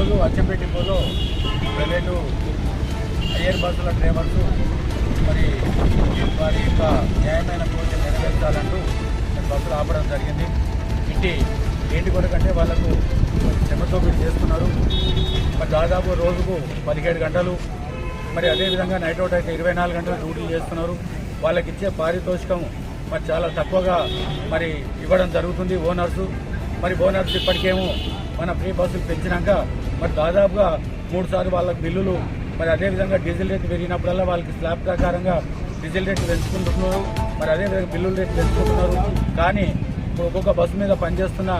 ఈరోజు అచ్చంపేట డిపోలో private air బస్సుల డ్రైవర్స్ మరి వారి యొక్క న్యాయమైన కోరిక నెరవేర్చాలంటూ బస్సులు ఆపడం జరిగింది. ఇంటి ఏంటి కొరకంటే వాళ్ళకు శ్రమతో మీరు చేస్తున్నారు. మరి దాదాపు రోజుకు పదిహేడు గంటలు. మరి అదేవిధంగా నైట్ అవుట్ అయితే ఇరవై నాలుగు గంటలు డ్యూటీలు చేస్తున్నారు. వాళ్ళకి ఇచ్చే పారితోషికం మరి చాలా తక్కువగా మరి ఇవ్వడం జరుగుతుంది ఓనర్సు. మరి ఓనర్స్ ఇప్పటికేమో మన ఫ్రీ బస్సులు పెంచినాక మరి దాదాపుగా మూడు సార్లు వాళ్ళకి బిల్లులు మరి అదేవిధంగా డీజిల్ రేట్ పెరిగినప్పుడల్లా వాళ్ళకి స్లాబ్ ప్రకారంగా డీజిల్ రేట్ పెంచుకుంటున్నారు మరి అదేవిధంగా బిల్లుల రేట్ పెంచుకుంటున్నారు. కానీ ఇప్పుడు ఒక్కొక్క బస్సు మీద పనిచేస్తున్న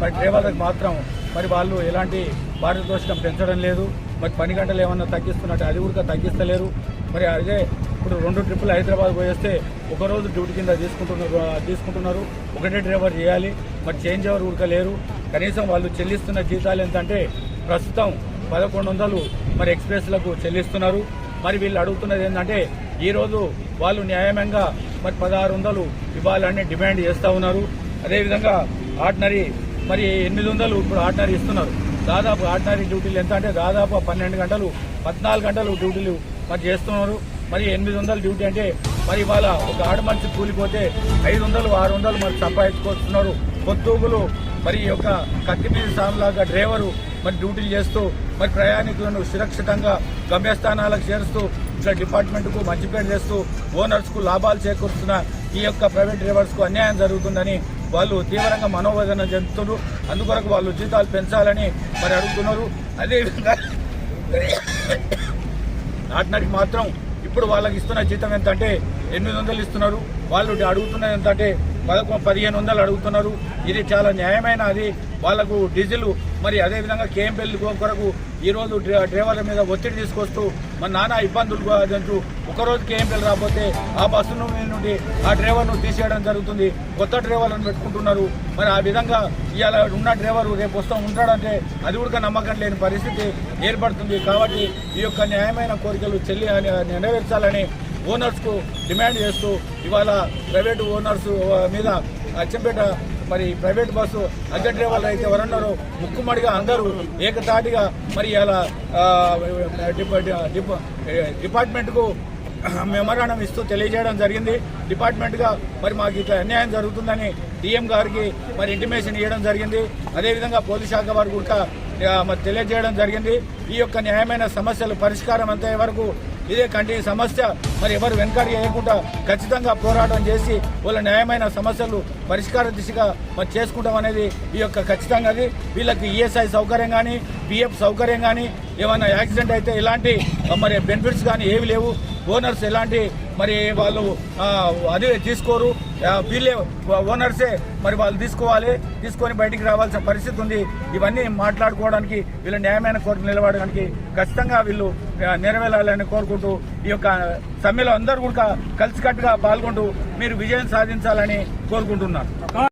మరి డ్రైవర్లకు మాత్రం మరి వాళ్ళు ఎలాంటి పారితోషికం పెంచడం లేదు. మరి పని గంటలు ఏమన్నా తగ్గిస్తున్నట్టు అది కూడా తగ్గిస్తలేరు. మరి అదే ఇప్పుడు రెండు ట్రిప్పులు హైదరాబాద్ పోయేస్తే ఒకరోజు డ్యూటీ కింద తీసుకుంటున్నారు తీసుకుంటున్నారు. ఒకటే డ్రైవర్ చేయాలి మరి చేంజ్ ఎవరు ఉడకలేరు. కనీసం వాళ్ళు చెల్లిస్తున్న జీతాలు ఎంతంటే ప్రస్తుతం పదకొండు వందలు మరి ఎక్స్ప్రెస్లకు చెల్లిస్తున్నారు. మరి వీళ్ళు అడుగుతున్నది ఏంటంటే ఈరోజు వాళ్ళు న్యాయమంగా మరి పదహారు వందలు ఇవ్వాలని డిమాండ్ చేస్తూ ఉన్నారు. అదేవిధంగా ఆర్డినరీ మరి ఎనిమిది వందలు ఇప్పుడు ఆర్డినరీ ఇస్తున్నారు. దాదాపు ఆర్డినరీ డ్యూటీలు ఎంత అంటే దాదాపు పన్నెండు గంటలు పద్నాలుగు గంటలు డ్యూటీలు మరి చేస్తున్నారు. మరి ఎనిమిది వందలు డ్యూటీ అంటే మరి ఇవాళ ఒక ఆడ మనిషి కూలిపోతే ఐదు వందలు ఆరు వందలు మరి సంపాదించుకొస్తున్నారు. పొద్దుగులు మరి యొక్క కత్తిమీద సాములాగా డ్రైవరు మరి డ్యూటీలు చేస్తూ మరి ప్రయాణికులను సురక్షితంగా గమ్యస్థానాలకు చేరుస్తూ ఇట్లా డిపార్ట్మెంట్కు మంచి పేరు చేస్తూ ఓనర్స్కు లాభాలు చేకూరుస్తున్న ఈ యొక్క ప్రైవేట్ డ్రైవర్స్కు అన్యాయం జరుగుతుందని వాళ్ళు తీవ్రంగా మనోవేదన చెందుతున్నారు. అందుకొరకు వాళ్ళు జీతాలు పెంచాలని మరి అడుగుతున్నారు. అదేవిధంగా నాటినాటికి మాత్రం ఇప్పుడు వాళ్ళకి ఇస్తున్న జీతం ఎంత అంటే ఎనిమిది వందలు ఇస్తున్నారు. వాళ్ళు అడుగుతున్నది ఎంత అంటే పదకొ పదిహేను వందలు అడుగుతున్నారు. ఇది చాలా న్యాయమైన అది వాళ్ళకు డీజిల్ మరి అదేవిధంగా కేఎంపీఎల్ కొరకు ఈరోజు డ్రైవర్ల మీద ఒత్తిడి తీసుకొస్తూ మన నానా ఇబ్బందులు అంటూ ఒకరోజు కేఎంపీఎల్ రాకపోతే ఆ బస్సును నుండి ఆ డ్రైవర్ను తీసేయడం జరుగుతుంది. కొత్త డ్రైవర్లను పెట్టుకుంటున్నారు. మరి ఆ విధంగా ఇవాళ ఉన్న డ్రైవరు రేపు వస్తాం ఉంటాడంటే అది కూడా నమ్మకం లేని పరిస్థితి ఏర్పడుతుంది. కాబట్టి ఈ యొక్క న్యాయమైన కోరికలు చెల్లి నెరవేర్చాలని ఓనర్స్కు డిమాండ్ చేస్తూ ఇవాళ ప్రైవేటు ఓనర్స్ మీద అచ్చంపేట మరి ప్రైవేట్ బస్సు అద్దె డ్రైవర్లు అయితే ఎవరన్నారో ముక్కుమడిగా అందరూ ఏకతాటిగా మరి ఇలా డిపార్ట్మెంట్కు మెమరాండం ఇస్తూ తెలియజేయడం జరిగింది. డిపార్ట్మెంట్గా మరి మాకు ఇట్లా అన్యాయం జరుగుతుందని డిఎం గారికి మరి ఇంటిమేషన్ ఇవ్వడం జరిగింది. అదేవిధంగా పోలీస్ శాఖ వారు కూడా మరి తెలియజేయడం జరిగింది. ఈ యొక్క న్యాయమైన సమస్యలు పరిష్కారం అంతే వరకు ఇదే కంటి సమస్య మరి ఎవరు వెనకాడి వేయకుండా ఖచ్చితంగా పోరాటం చేసి వాళ్ళ న్యాయమైన సమస్యలు పరిష్కార దిశగా మరి చేసుకుంటాం అనేది ఈ యొక్క ఖచ్చితంగా అది. వీళ్ళకి ఈఎస్ఐ సౌకర్యం కానీ పిఎఫ్ సౌకర్యం కానీ ఏమైనా యాక్సిడెంట్ అయితే ఇలాంటి మరి బెనిఫిట్స్ కానీ ఏవి లేవు. ఓనర్స్ ఎలాంటి మరి వాళ్ళు అదే అది తీసుకోరు. వీళ్ళే ఓనర్సే మరి వాళ్ళు తీసుకోవాలి. తీసుకొని బయటికి రావాల్సిన పరిస్థితి ఉంది. ఇవన్నీ మాట్లాడుకోవడానికి వీళ్ళ న్యాయమైన కోరిక నిలబడడానికి ఖచ్చితంగా వీళ్ళు నెరవేరాలని కోరుకుంటూ ఈ యొక్క సమ్మెలో అందరూ కూడా కలిసికట్టుగా పాల్గొంటూ మీరు విజయం సాధించాలని కోరుకుంటున్నారు.